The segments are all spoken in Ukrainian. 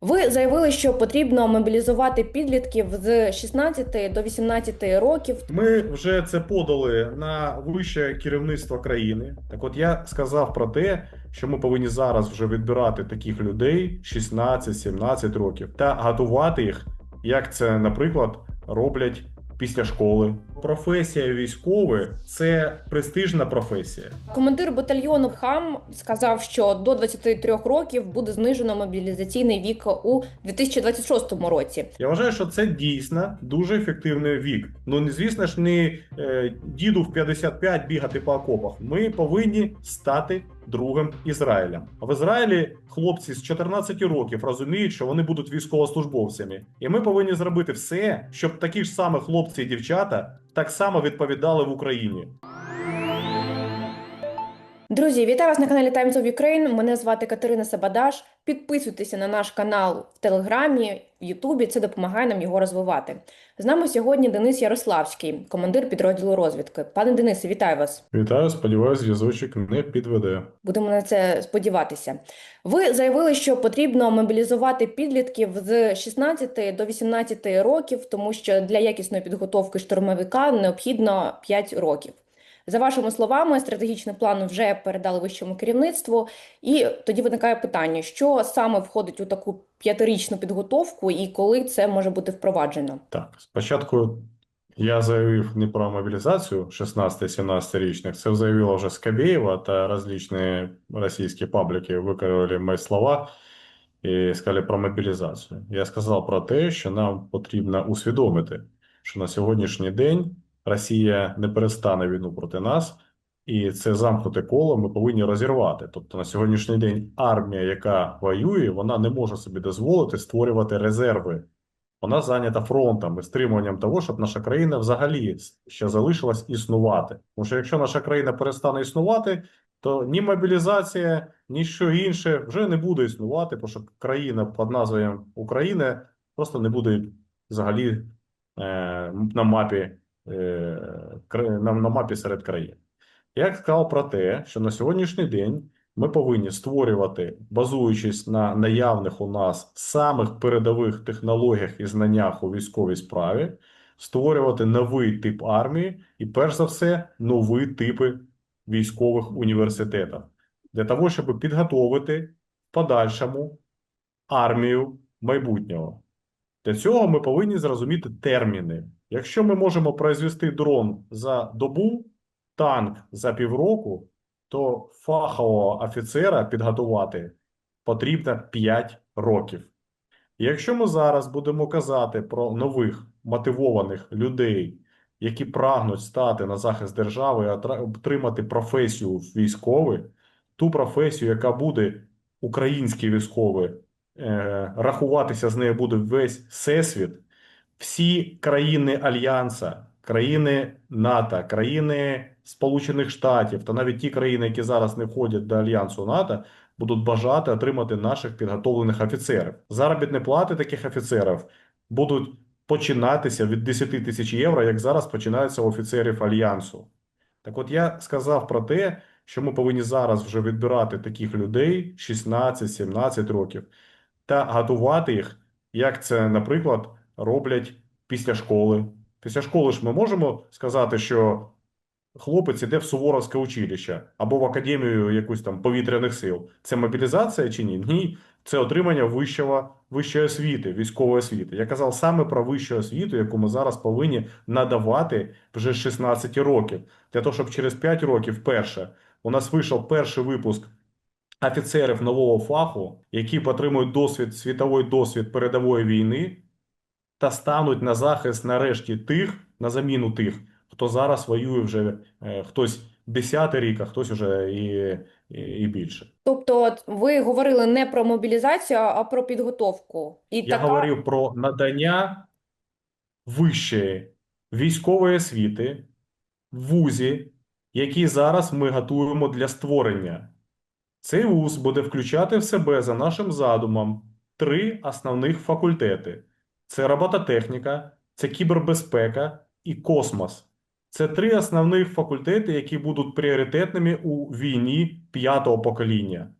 Ви заявили, що потрібно мобілізувати підлітків з 16 до 18 років. Ми вже це подали на вище керівництво країни. Так, от я сказав про те, що ми повинні зараз вже відбирати таких людей 16-17 років та готувати їх, як це, наприклад, роблять після школи. Професія військовий це престижна професія. Командир батальйону ХАМ сказав, що до 23 років буде знижено мобілізаційний вік у 2026 році. Я вважаю, що це дійсно дуже ефективний вік. Ну звісно ж, не е, діду в 55 бігати по окопах. Ми повинні стати другим Ізраїлем. В Ізраїлі хлопці з 14 років розуміють, що вони будуть військовослужбовцями, і ми повинні зробити все, щоб такі ж саме хлопці і дівчата так само відповідали в Україні. Друзі, вітаю вас на каналі Times of Ukraine. Мене звати Катерина Сабадаш. Підписуйтеся на наш канал в Телеграмі, в Ютубі. Це допомагає нам його розвивати. З нами сьогодні Денис Ярославський, командир підрозділу розвідки. Пане Денисе, вітаю вас. Вітаю, сподіваюся, зв'язочок не підведе. Будемо на це сподіватися. Ви заявили, що потрібно мобілізувати підлітків з 16 до 18 років, тому що для якісної підготовки штурмовика необхідно 5 років. За вашими словами, стратегічний план вже передали вищому керівництву, і тоді виникає питання, що саме входить у таку п'ятирічну підготовку і коли це може бути впроваджено. Так, спочатку я заявив не про мобілізацію 16-17 річних, це заявила вже Скабєєва та различні російські пабліки використали мої слова і сказали про мобілізацію. Я сказав про те, що нам потрібно усвідомити, що на сьогоднішній день Росія не перестане війну проти нас, і це замкнуте коло ми повинні розірвати. Тобто на сьогоднішній день армія, яка воює, вона не може собі дозволити створювати резерви. Вона зайнята фронтом і стримуванням того, щоб наша країна взагалі ще залишилась існувати. Тому що якщо наша країна перестане існувати, то ні мобілізація, ні що інше вже не буде існувати, тому що країна під назвою України просто не буде взагалі е, на мапі на, на мапі серед країн. Я сказав про те, що на сьогоднішній день ми повинні створювати, базуючись на наявних у нас самих передових технологіях і знаннях у військовій справі, створювати новий тип армії і, перш за все, нові типи військових університетів для того, щоб підготовити подальшому армію майбутнього. Для цього ми повинні зрозуміти терміни. Якщо ми можемо произвести дрон за добу, танк за півроку, то фахового офіцера підготувати потрібно 5 років. Якщо ми зараз будемо казати про нових мотивованих людей, які прагнуть стати на захист держави і отримати професію військової, ту професію, яка буде український військовий, е, рахуватися з нею буде весь всесвіт, всі країни Альянса, країни НАТО, країни Сполучених Штатів та навіть ті країни, які зараз не входять до Альянсу НАТО, будуть бажати отримати наших підготовлених офіцерів. Заробітні плати таких офіцерів будуть починатися від 10 тисяч євро, як зараз починаються офіцерів Альянсу. Так от я сказав про те, що ми повинні зараз вже відбирати таких людей 16-17 років та готувати їх, як це, наприклад, роблять після школи. Після школи ж ми можемо сказати, що хлопець іде в Суворовське училище або в академію якусь там повітряних сил. Це мобілізація чи ні? Ні. Це отримання вищого, вищої освіти, військової освіти. Я казав саме про вищу освіту, яку ми зараз повинні надавати вже з 16 років. Для того, щоб через 5 років перше у нас вийшов перший випуск офіцерів нового фаху, які отримують досвід, світовий досвід передової війни, та стануть на захист нарешті тих, на заміну тих, хто зараз воює вже е, хтось 10 рік, а хтось вже і, і, і більше. Тобто, ви говорили не про мобілізацію, а про підготовку. І Я така говорив про надання вищої військової освіти в вузі, який зараз ми готуємо для створення. Цей вуз буде включати в себе за нашим задумом три основних факультети: це робототехніка, це кібербезпека і космос. Це три основних факультети, які будуть пріоритетними у війні п'ятого покоління.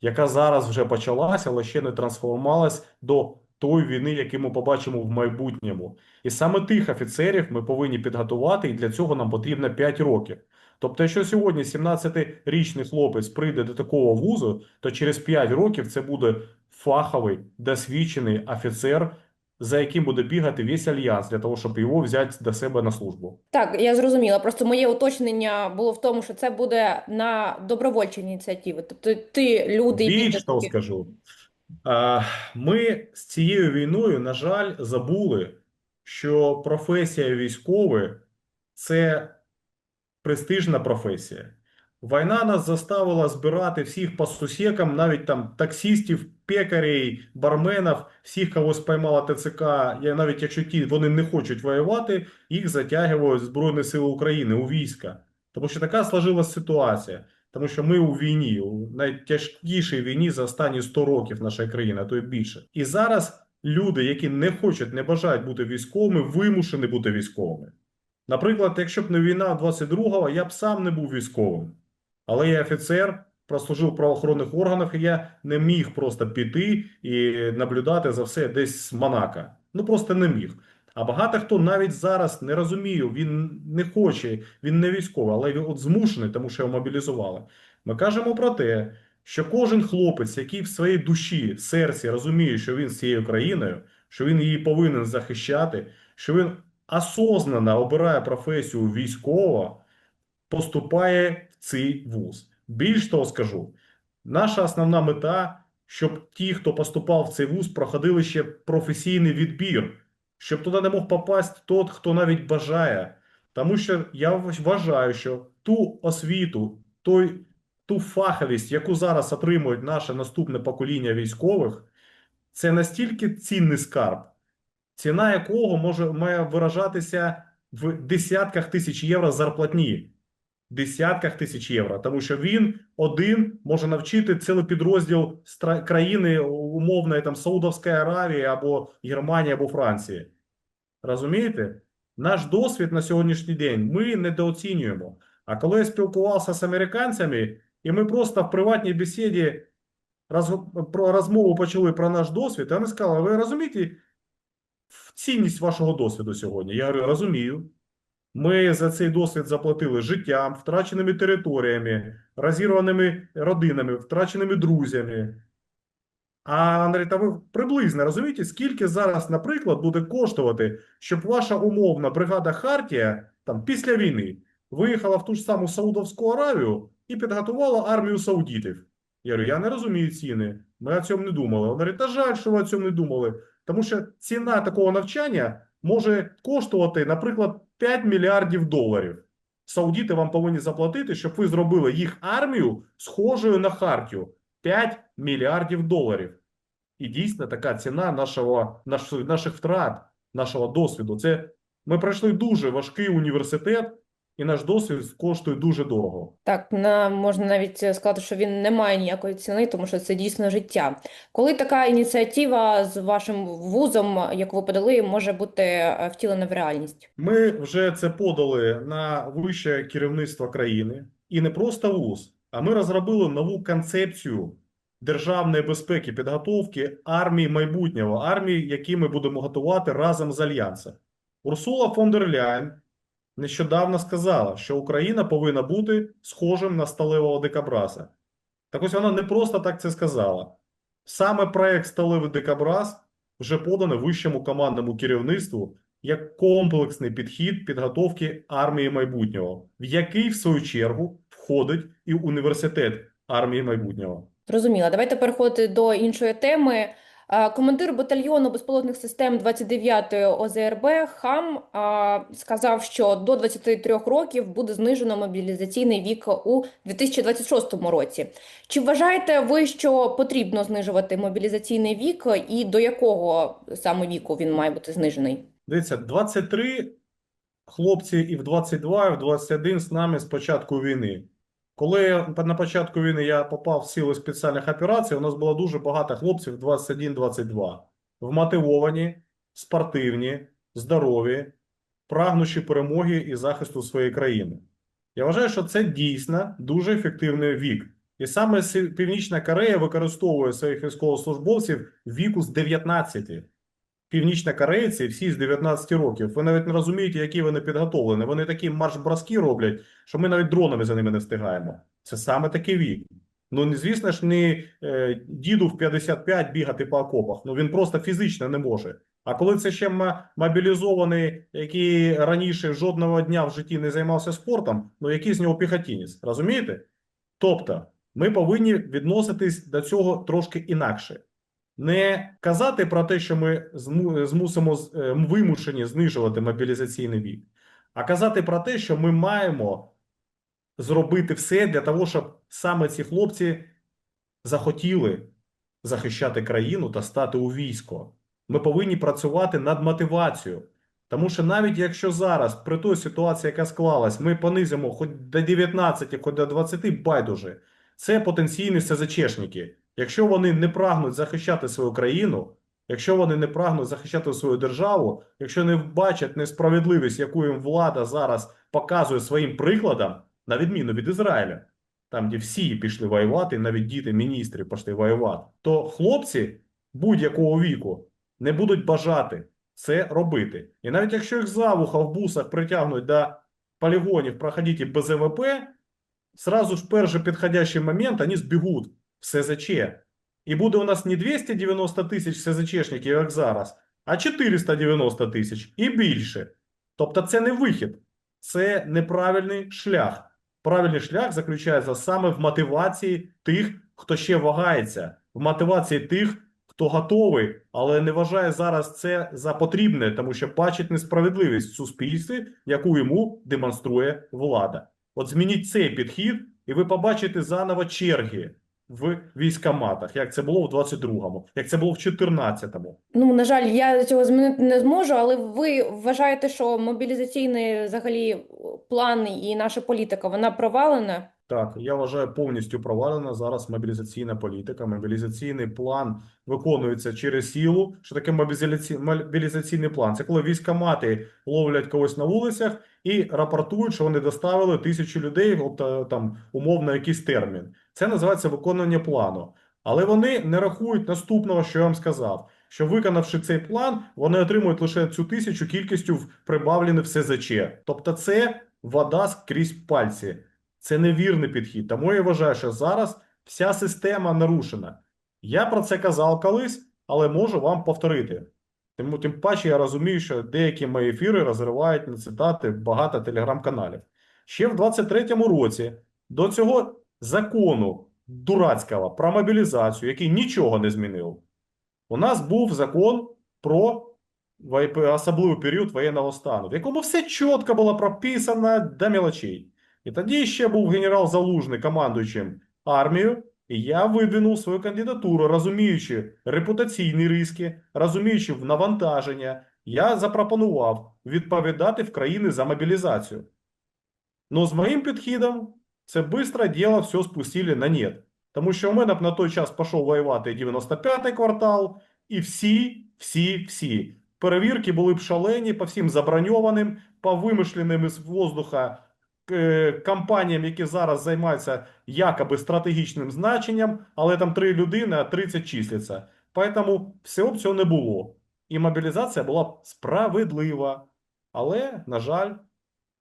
яка зараз вже почалася, але ще не трансформувалась до тої війни, яку ми побачимо в майбутньому. І саме тих офіцерів ми повинні підготувати, і для цього нам потрібно 5 років. Тобто, якщо сьогодні 17-річний хлопець прийде до такого вузу, то через 5 років це буде фаховий, досвідчений офіцер, за яким буде бігати весь альянс для того, щоб його взяти до себе на службу. Так, я зрозуміла. Просто моє уточнення було в тому, що це буде на добровольчі ініціативи. Тобто ти люди Більш того скажу. Ми з цією війною, на жаль, забули, що професія військовий – це престижна професія. Війна нас заставила збирати всіх по сусекам, навіть там таксистів, пекарей, барменів, всіх, кого спіймала ТЦК, я, навіть якщо ті вони не хочуть воювати, їх затягують Збройні Сили України у війська. Тому що така сложилась ситуація. Тому що ми у війні, у найтяжкішій війні за останні 100 років нашої країни, а то й більше. І зараз люди, які не хочуть, не бажають бути військовими, вимушені бути військовими. Наприклад, якщо б не війна 22-го, я б сам не був військовим. Але я офіцер, прослужив в правоохоронних органах, і я не міг просто піти і наблюдати за все десь з Монако. Ну просто не міг. А багато хто навіть зараз не розуміє, він не хоче, він не військовий, але він от змушений, тому що його мобілізували. Ми кажемо про те, що кожен хлопець, який в своїй душі, серці розуміє, що він з цією країною, що він її повинен захищати, що він осознанно обирає професію військова, поступає в цей вуз. Більш того скажу, наша основна мета, щоб ті, хто поступав в цей вуз, проходили ще професійний відбір, щоб туди не мог попасти тот, хто навіть бажає. Тому що я вважаю, що ту освіту, той, ту фаховість, яку зараз отримують наше наступне покоління військових, це настільки цінний скарб, ціна якого може має виражатися в десятках тисяч євро зарплатні. Десятках тисяч євро, тому що він один може навчити цілий підрозділ країни умовної там Саудовської Аравії або Германії або Франції. Розумієте? Наш досвід на сьогоднішній день ми недооцінюємо. А коли я спілкувався з американцями, і ми просто в приватній бесіді роз- про розмову почали про наш досвід, вони сказали: ви розумієте цінність вашого досвіду сьогодні? Я говорю, розумію. Ми за цей досвід заплатили життям, втраченими територіями, розірваними родинами, втраченими друзями. А та ви приблизно розумієте, скільки зараз, наприклад, буде коштувати, щоб ваша умовна бригада Хартія там після війни виїхала в ту ж саму Саудовську Аравію і підготувала армію саудітів? Я говорю, я не розумію ціни. Ми о цьому не думали. Говорить, та жаль, що ви о цьому не думали. Тому що ціна такого навчання може коштувати, наприклад, 5 мільярдів доларів. Саудіти вам повинні заплатити, щоб ви зробили їх армію схожою на Хартію. 5 мільярдів доларів. І дійсно така ціна нашого, наш, наших втрат, нашого досвіду. Це ми пройшли дуже важкий університет, і наш досвід коштує дуже дорого. Так, на, можна навіть сказати, що він не має ніякої ціни, тому що це дійсно життя. Коли така ініціатива з вашим вузом, яку ви подали, може бути е, втілена в реальність? Ми вже це подали на вище керівництво країни, і не просто вуз, а ми розробили нову концепцію державної безпеки, підготовки армії майбутнього, армії, які ми будемо готувати разом з Альянсом. Урсула фон дер Ляйн нещодавно сказала, що Україна повинна бути схожим на сталевого дикобраза. Так ось вона не просто так це сказала. Саме проект Сталевий дикобраз вже подано вищому командному керівництву як комплексний підхід підготовки армії майбутнього, в який, в свою чергу, входить і університет армії майбутнього. Зрозуміло. Давайте переходити до іншої теми. Е, Командир батальйону безпілотних систем 29-ї ОЗРБ ХАМ сказав, що до 23 років буде знижено мобілізаційний вік у 2026 році. Чи вважаєте ви, що потрібно знижувати мобілізаційний вік і до якого саме віку він має бути знижений? Дивіться, 23 хлопці і в 22, і в 21 з нами з початку війни. Коли на початку війни я попав в сили спеціальних операцій, у нас було дуже багато хлопців 21-22. Вмотивовані, спортивні, здорові, прагнучі перемоги і захисту своєї країни. Я вважаю, що це дійсно дуже ефективний вік. І саме Північна Корея використовує своїх військовослужбовців віку з 19. Північна Корейці всі з 19 років. Ви навіть не розумієте, які вони підготовлені. Вони такі марш-броски роблять, що ми навіть дронами за ними не встигаємо. Це саме такий вік. Ну, звісно ж, не е, діду в 55 бігати по окопах. Ну він просто фізично не може. А коли це ще мобілізований, який раніше жодного дня в житті не займався спортом, ну який з нього піхотінець, розумієте? Тобто, ми повинні відноситись до цього трошки інакше. Не казати про те, що ми змусимо е, вимушені знижувати мобілізаційний вік, а казати про те, що ми маємо зробити все для того, щоб саме ці хлопці захотіли захищати країну та стати у військо. Ми повинні працювати над мотивацією. Тому що навіть якщо зараз, при той ситуації, яка склалась, ми понизимо хоч до 19, хоч до 20, байдуже, це потенційні СЗЧшники. Якщо вони не прагнуть захищати свою країну, якщо вони не прагнуть захищати свою державу, якщо не бачать несправедливість, яку їм влада зараз показує своїм прикладом, на відміну від Ізраїля, там, де всі пішли воювати, навіть діти міністрів пішли воювати, то хлопці будь-якого віку не будуть бажати це робити. І навіть якщо їх за вуха в бусах притягнуть до полігонів проходити без ВВП, сразу ж перший підходящий момент вони збігуть в СЗЧ. І буде у нас не 290 тисяч СЗЧшників, як зараз, а 490 тисяч і більше. Тобто це не вихід, це неправильний шлях. Правильний шлях заключається саме в мотивації тих, хто ще вагається, в мотивації тих, хто готовий, але не вважає зараз це за потрібне, тому що бачить несправедливість в суспільстві, яку йому демонструє влада. От змініть цей підхід, і ви побачите заново черги в військоматах, як це було в 22-му, як це було в 14-му. Ну, на жаль, я цього змінити не зможу, але ви вважаєте, що мобілізаційний взагалі план і наша політика вона провалена? Так, я вважаю повністю провалена зараз мобілізаційна політика. Мобілізаційний план виконується через силу. Що таке мобілізаці... мобілізаційний план? Це коли військомати ловлять когось на вулицях і рапортують, що вони доставили тисячу людей, тобто там умовно якийсь термін. Це називається виконання плану. Але вони не рахують наступного, що я вам сказав. Що виконавши цей план, вони отримують лише цю тисячу кількістю прибавлене в СЗЧ. Тобто, це вода скрізь пальці. Це невірний підхід. Тому я вважаю, що зараз вся система нарушена. Я про це казав колись, але можу вам повторити. Тому тим паче я розумію, що деякі мої ефіри розривають на цитати багато телеграм-каналів. Ще в 23-му році до цього закону дурацького про мобілізацію, який нічого не змінив, у нас був закон про особливий період воєнного стану, в якому все чітко було прописано до мелочей. І тоді ще був генерал Залужний командуючим армією, і я видвинув свою кандидатуру, розуміючи репутаційні риски, розуміючи навантаження, я запропонував відповідати в країни за мобілізацію. Но з моїм підхідом це быстро діло все спустили на нет. Тому що у мене б на той час пішов воювати 95-й квартал, і всі, всі, всі. Перевірки були б шалені по всім заброньованим, по вимишленим із воздуха е, компаніям, які зараз займаються якоби стратегічним значенням, але там три людини, а 30 числяться. Поэтому всього б цього не було. І мобілізація була справедлива. Але, на жаль,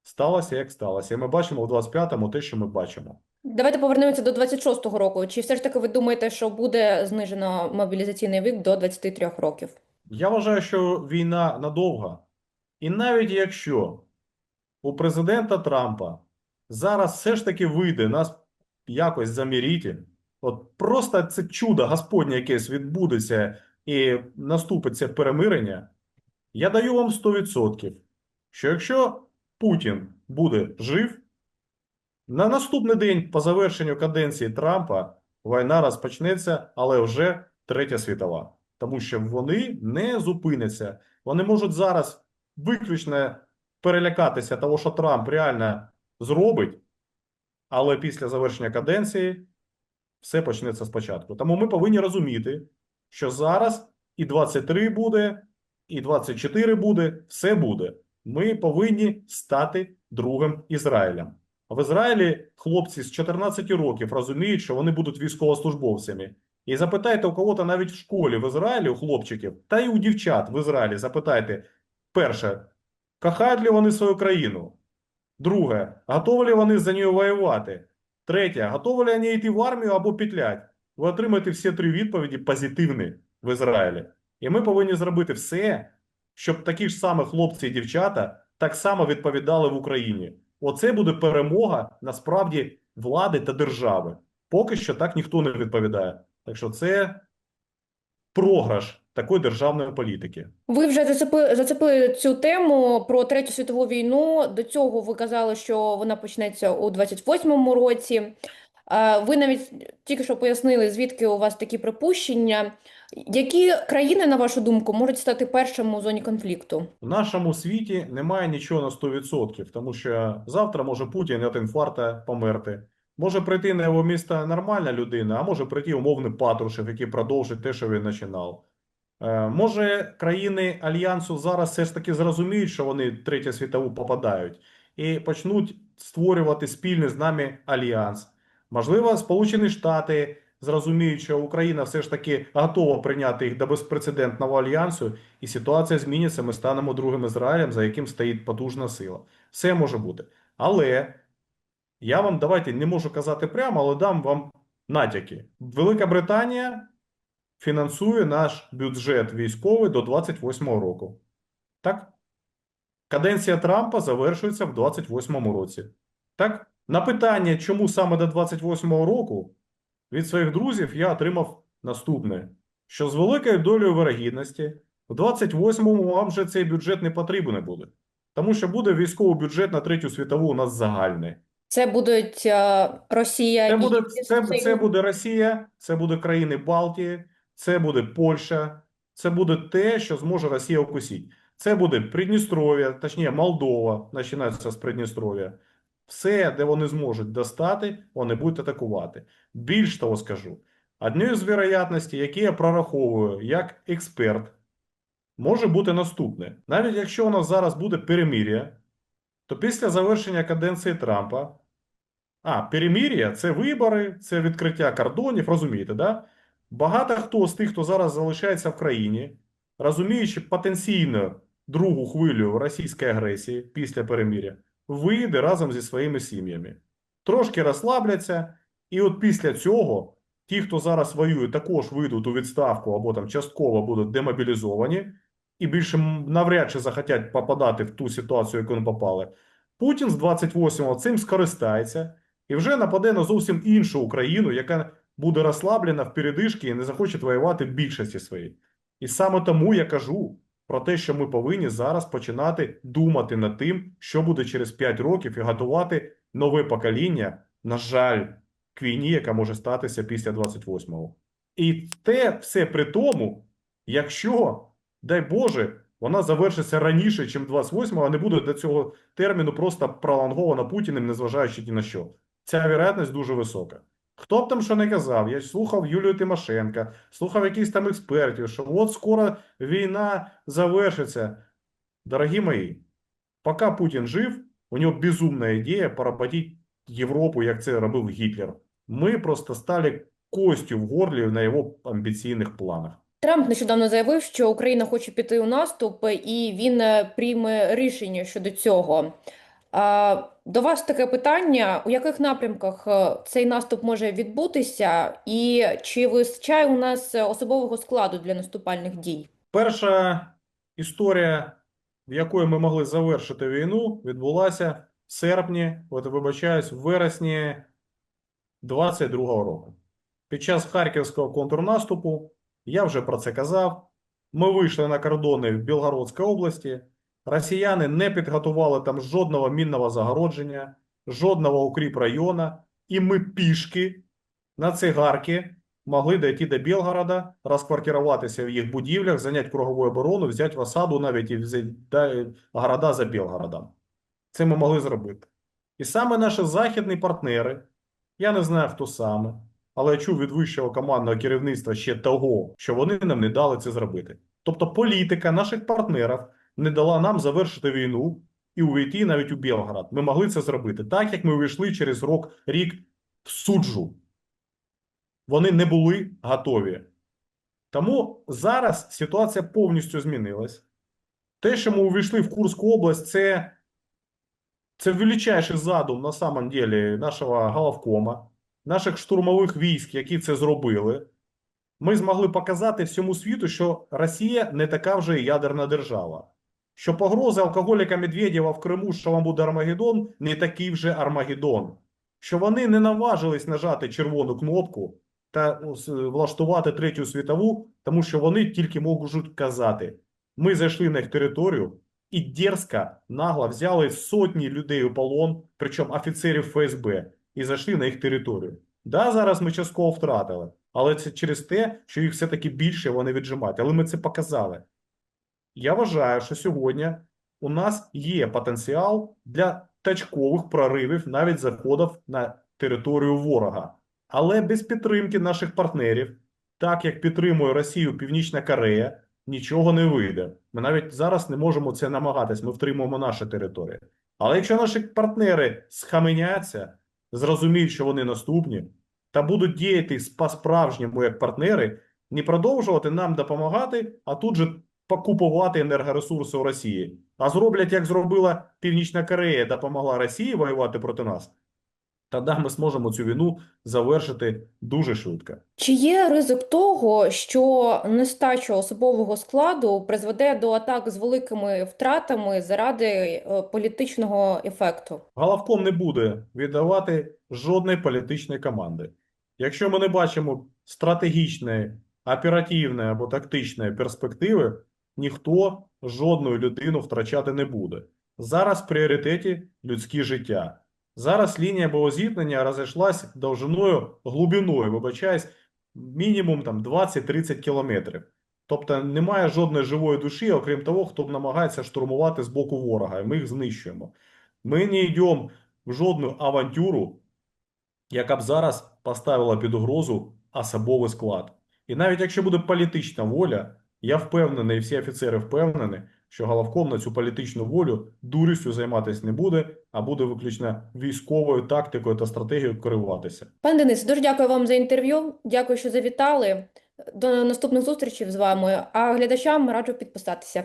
сталося як сталося. І ми бачимо в 25-му те, що ми бачимо. Давайте повернемося до 26-го року. Чи все ж таки ви думаєте, що буде знижено мобілізаційний вік до 23 років? Я вважаю, що війна надовга. І навіть якщо у президента Трампа зараз все ж таки вийде нас якось заміріти, от просто це чудо Господнє якесь відбудеться і наступить це перемирення, я даю вам 100%, що якщо Путін буде жив, на наступний день по завершенню каденції Трампа війна розпочнеться, але вже третя світова. Тому що вони не зупиняться. Вони можуть зараз виключно перелякатися того, що Трамп реально зробить, але після завершення каденції все почнеться спочатку. Тому ми повинні розуміти, що зараз і 23 буде, і 24 буде, все буде. Ми повинні стати другим Ізраїлем. В Ізраїлі хлопці з 14 років розуміють, що вони будуть військовослужбовцями. І запитайте у кого-то навіть в школі в Ізраїлі, у хлопчиків, та й у дівчат в Ізраїлі, запитайте, перше, кохають ли вони свою країну? Друге, готові ли вони за неї воювати? Третє, готові ли вони йти в армію або петлять? Ви отримаєте всі три відповіді позитивні в Ізраїлі. І ми повинні зробити все, щоб такі ж саме хлопці і дівчата так само відповідали в Україні. Оце буде перемога насправді влади та держави. Поки що так ніхто не відповідає. Так що це програш такої державної політики. Ви вже зацепили, зацепили цю тему про Третю світову війну. До цього ви казали, що вона почнеться у 28-му році. Ви навіть тільки що пояснили, звідки у вас такі припущення. Які країни, на вашу думку, можуть стати першими у зоні конфлікту? В нашому світі немає нічого на 100%, тому що завтра може Путін від інфаркта померти. Може прийти на його місто нормальна людина, а може прийти умовний Патрушев, який продовжить те, що він починав. Е, Може, країни Альянсу зараз все ж таки зрозуміють, що вони в Третю світову попадають, і почнуть створювати спільний з нами альянс. Можливо, Сполучені Штати зрозуміють, що Україна все ж таки готова прийняти їх до безпрецедентного альянсу, і ситуація зміниться. Ми станемо другим Ізраїлем, за яким стоїть потужна сила. Все може бути. Але я вам давайте не можу казати прямо, але дам вам натяки. Велика Британія фінансує наш бюджет військовий до 28-го року. Так? Каденція Трампа завершується в 28-му році. Так? На питання, чому саме до 28-го року, від своїх друзів я отримав наступне: що з великою долею вирогідності в 28-му вам вже цей бюджет не потрібен буде. Тому що буде військовий бюджет на третю світову у нас загальний. Це будуть е, Росія Це і це, це буде Росія, це буде країни Балтії, це буде Польща, це буде те, що зможе Росія укусити. Це буде Придністров'я, точніше Молдова, починається з Придністров'я. Все, де вони зможуть достати, вони будуть атакувати. Більш того скажу, однією з вероятностей, які я прораховую як експерт, може бути наступне. Навіть якщо у нас зараз буде перемир'я, то після завершення каденції Трампа а, перемир'я це вибори, це відкриття кордонів, розумієте, да? Багато хто з тих, хто зараз залишається в країні, розуміючи потенційно другу хвилю російської агресії після перемир'я, вийде разом зі своїми сім'ями. Трошки розслабляться, і от після цього ті, хто зараз воює, також вийдуть у відставку або там частково будуть демобілізовані і більше навряд чи захотять попадати в ту ситуацію, яку вони попали. Путін з 28-го цим скористається і вже нападе на зовсім іншу Україну, яка буде розслаблена в передишки і не захоче воювати в більшості своїй. І саме тому я кажу про те, що ми повинні зараз починати думати над тим, що буде через 5 років, і готувати нове покоління, на жаль, к війні, яка може статися після 28-го. І те все при тому, якщо, дай Боже, вона завершиться раніше, ніж 28-го, а не буде до цього терміну просто пролонгована Путіним, незважаючи ні на що. Ця вірогідність дуже висока. Хто б там що не казав, я слухав Юлію Тимошенка, слухав якихось там експертів, що от скоро війна завершиться. Дорогі мої, поки Путін жив, у нього безумна ідея поработити Європу, як це робив Гітлер. Ми просто стали костю в горлі на його амбіційних планах. Трамп нещодавно заявив, що Україна хоче піти у наступ, і він е, прийме рішення щодо цього. До вас таке питання: у яких напрямках е, цей наступ може відбутися, і чи вистачає у нас особового складу для наступальних дій? Перша історія, в якої ми могли завершити війну, відбулася в серпні, от вибачаюсь, в вересні 22-го року. Під час харківського контрнаступу, я вже про це казав, ми вийшли на кордони в Білгородській області. Росіяни не підготували там жодного мінного загородження, жодного укріп району, і ми пішки на цигарки могли дійти до Білгорода, розквартируватися в їх будівлях, зайняти кругову оборону, взяти в осаду навіть і взяти да, города за Білгородом. Це ми могли зробити. І саме наші західні партнери, я не знаю хто саме, але я чув від вищого командного керівництва ще того, що вони нам не дали це зробити. Тобто політика наших партнерів не дала нам завершити війну і увійти навіть у Білгород. Ми могли це зробити, так як ми увійшли через рок, рік в суджу. Вони не були готові. Тому зараз ситуація повністю змінилась. Те, що ми увійшли в Курську область, це, це величайший задум на самом деле нашого головкома, наших штурмових військ, які це зробили. Ми змогли показати всьому світу, що Росія не така вже ядерна держава. Що погрози алкоголіка Медведєва в Криму, що вам буде Армагеддон, не такий вже Армагеддон. Що вони не наважились нажати червону кнопку та влаштувати третю світову, тому що вони тільки можуть казати: ми зайшли на їх територію і дерзко, нагло взяли сотні людей у полон, причому офіцерів ФСБ, і зайшли на їх територію. Да, зараз ми частково втратили, але це через те, що їх все-таки більше вони віджимають. Але ми це показали. Я вважаю, що сьогодні у нас є потенціал для точкових проривів, навіть заходів на територію ворога. Але без підтримки наших партнерів, так як підтримує Росію Північна Корея, нічого не вийде. Ми навіть зараз не можемо це намагатись, ми втримуємо наші території. Але якщо наші партнери схаменяться, зрозуміють, що вони наступні, та будуть діяти по-справжньому як партнери, не продовжувати нам допомагати, а тут же покупувати енергоресурси у Росії. А зроблять, як зробила Північна Корея, допомогла Росії воювати проти нас. Тоді ми зможемо цю війну завершити дуже швидко. Чи є ризик того, що нестача особового складу призведе до атак з великими втратами заради е, політичного ефекту? Головком не буде віддавати жодної політичної команди. Якщо ми не бачимо стратегічної, оперативної або тактичної перспективи, ніхто жодну людину втрачати не буде. Зараз в пріоритеті людське життя. Зараз лінія боєзіткнення розійшлась довжиною, глибиною, вибачаюсь, мінімум там 20-30 кілометрів. Тобто немає жодної живої душі, окрім того, хто б намагається штурмувати з боку ворога, і ми їх знищуємо. Ми не йдемо в жодну авантюру, яка б зараз поставила під угрозу особовий склад. І навіть якщо буде політична воля, я впевнений, і всі офіцери впевнені, що головком на цю політичну волю дурістю займатися не буде, а буде виключно військовою тактикою та стратегією керуватися. Пан Денис, дуже дякую вам за інтерв'ю. Дякую, що завітали. До наступних зустрічей з вами. А глядачам раджу підписатися.